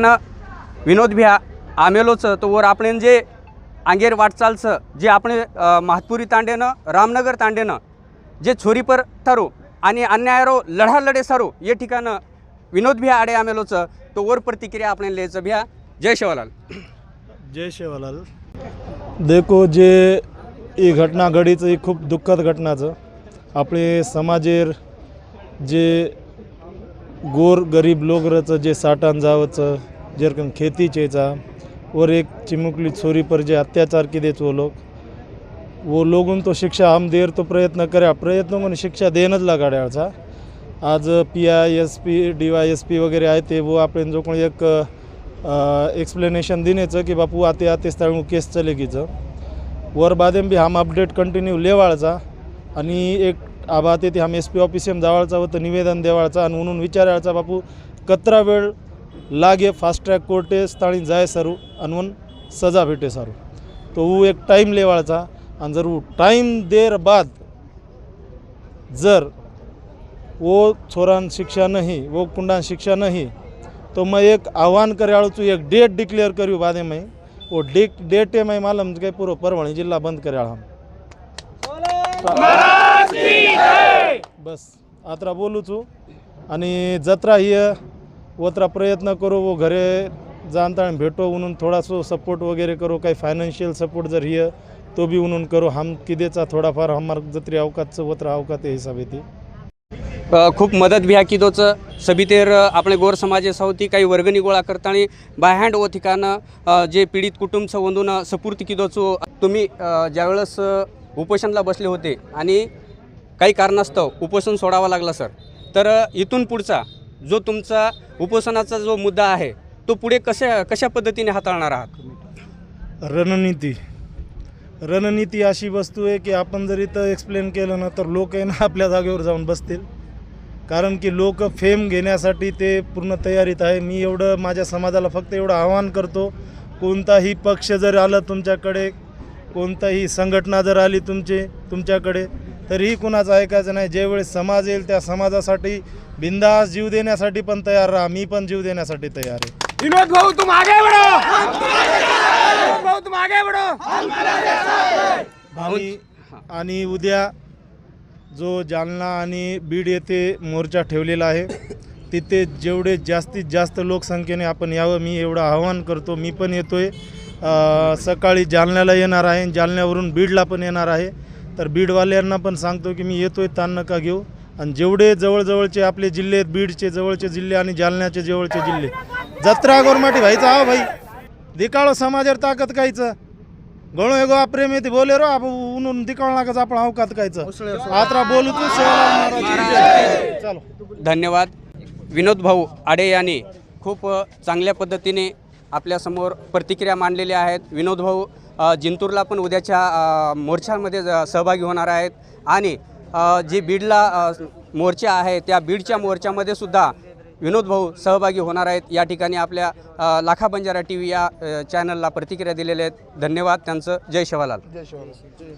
न विनोद भ्या आमेलोचं तो वर आपण जे आंगेर वाटचालचं जे आपण अ, महातपुरी तांडेनं रामनगर तांडेनं जे छोरीपर थारू आणि अन्यायारो लढा लढे सारू ये ठिकाणं विनोद भ्या आडे आमेलोचं तो वर प्रतिक्रिया आपण लिहायचं. भ्या जय शेवालाल. जय शेवालाल. देखो जे ही घटना घडीचं ही खूप दुःखद घटनाचं आपले समाजेर जे गोर गरीब लोकरचं जे साठान जावचं जरकन खेती चेचा और एक चिमुकली छोरी पर जे अत्याचार देच वो लोग वो लोगों तो शिक्षा हम देर तो प्रयत्न करा प्रयत्न म्हणून शिक्षा देन लागाड्याचा आज P I S P D Y S P वगैरे आहे ते वो आपण जो कोणी एक एक्सप्लेनेशन देण्याचं की बापू आते आते स्थळ केस चलेगीचं वर बादेम भी हम अपडेट कंटिन्यू लेवाळचा आणि एक आबा थे हम एस पी ऑफिसेम जावाळचा व निवेदन देवाळचा आणि म्हणून विचारायचा बापू कतरा वेळ लागे फास्ट ट्रॅक कोर्टे स्थाळी जाय सारू आणि म्हणून सजा भेटे सारू तो वो एक टाईम लेवाळचा आणि जर वो टाईम देर बाद जर वो छोरान शिक्षा नहीं वो कुंडान शिक्षा नहीं तो मैं एक आह्वान करे तू एक डेट डिक्लेअर કર્યું બાદે મેં वो डेट डेटे में मालूम કે પૂરો પરવણી જિલ્લા બંધ કર્યા हम बस आत्रा बोलू छू आणि जत्रा ही वत्रा प्रयत्न करू वो घरे जाणता भेटो म्हणून थोडासो सपोर्ट वगैरे करू काही फायनान्शियल सपोर्ट जर हिय तो बी म्हणून करू. हम किदेचा थोडाफार हमार जत्री अवकातचं वत्र अवकात हे हिसाब येते. खूप मदत भ्या की सबितेर आपले गोर समाजे सावती काही वर्गणी गोळा करताना बाय हँड ओ ठिकाणं जे पीडित कुटुंब संबंधून सपूर्ती किदोचो तुम्ही ज्यावेळेस उपोषणला बसले होते आणि काही कारणास्तव उपोषण सोडावं लागलं सर तर इथून पुढचा जो तुमचा उपोषणाचा जो मुद्दा आहे तो पुढे कशा कशा पद्धतीने हाताळणार आहात रणनीती. रणनीती अशी वस्तू आहे की आपण जर इथं एक्सप्लेन केलं ना तर लोक आहे ना आपल्या जागेवर जाऊन बसतील. कारण की लोक फेम घेण्यासाठी ते पूर्ण तयारीत आहे. मी एवढं माझ्या समाजाला फक्त एवढं आवाहन करतो कोणताही पक्ष जर आलं तुमच्याकडे कोणताही संघटना जर आली तुमची तुमच्याकडे तरीही कुणाचं ऐकायचं नाही. ज्यावेळेस समाज येईल त्या समाजासाठी बिंदास जीव देण्यासाठी पण तयार राहा. मी पण जीव देण्यासाठी तयार आहे. विनोद भाऊ तुम आगे बढ़ो विनोद भाऊ तुम आगे बढ़ो आणि आणि उद्या जो जालना आणि बीड येथे मोर्चा ठेवलेला आहे तिथे जेवढे जास्तीत जास्त लोकसंख्येने आपण यावं मी एवढं आवाहन करतो. मी पण येतोय. अ, सकाळी जालन्याला येणार आहे जालन्यावरून बीडला पण येणार आहे. तर बीडवाल्यांना पण सांगतो की मी येतोय ताण नका घेऊ. आणि जेवढे जवळजवळचे आपले जिल्हे आहेत बीडचे जवळचे जिल्हे आणि जालन्याचे जवळचे जिल्हे. जत्रा गोरमाटी व्हायचा हा भाई. दिकाळो समाजावर ताकद कायचं गणो हे गो प्रेम येते बोले रो आप उन्हून दिकाळ नाकाच आपण अवकात कायचं आत्रा बोलू तू शिवलाल धन्यवाद. विनोद भाऊ आडे यांनी खूप चांगल्या पद्धतीने आपल्यासमोर प्रतिक्रिया मांडलेल्या आहेत. विनोद भाऊ जिंतूरला पण उद्याच्या मोर्चामध्ये सहभागी होणार आहेत. आणि जे बीडला मोर्चा आहे त्या बीडच्या मोर्चामध्ये सुद्धा विनोद भाऊ सहभागी होणार आहेत. या ठिकाणी आपल्या लाखा बंजारा टी व्ही या चॅनलला प्रतिक्रिया दिलेल्या आहेत. धन्यवाद त्यांचं. जय शिवालाल. जय शिवलाल.